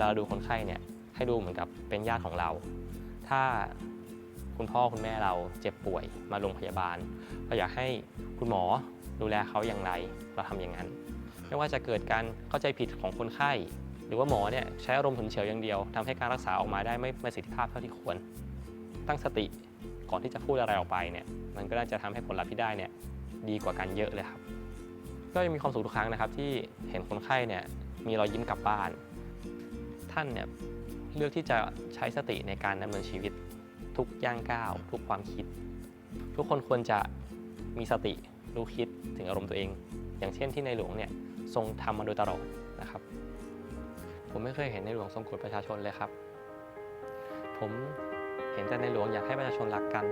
ลาเราดูคนไข้เนี่ยให้ดูเหมือนกับเป็นญาติของเรา ถ้าคุณพ่อคุณแม่เราเจ็บป่วยมาโรงพยาบาล เราอยากให้คุณหมอดูแลเขาอย่างไรเราทำอย่างนั้น ไม่ว่าจะเกิดการเข้าใจผิดของคนไข้ หรือว่าหมอเนี่ยใช้อารมณ์ฉุนเฉียวอย่างเดียวทำให้การรักษาออกมาได้ไม่ประสิทธิภาพเท่าที่ควร ตั้งสติก่อนที่จะพูดอะไรออกไปเนี่ยมันก็น่าจะทำให้ผลลัพธ์ที่ได้เนี่ยดีกว่ากันเยอะเลยครับ ก็ยังมีความสุขทุกครั้งนะครับที่เห็นคนไข้เนี่ยมีรอยยิ้มกลับบ้าน ท่านเนี่ยเลือกที่จะใช้สติในการดำเนินชีวิตทุกย่างก้าว ทุกความคิด ทุกคนควรจะมีสติรู้คิดถึงอารมณ์ตัวเอง อย่างเช่นที่ในหลวงเนี่ยทรงทำมาโดยตลอดนะครับ ผมไม่เคยเห็นในหลวงทรงกดประชาชนเลยครับ ผมเห็นแต่ในหลวงอยากให้ประชาชนรักกัน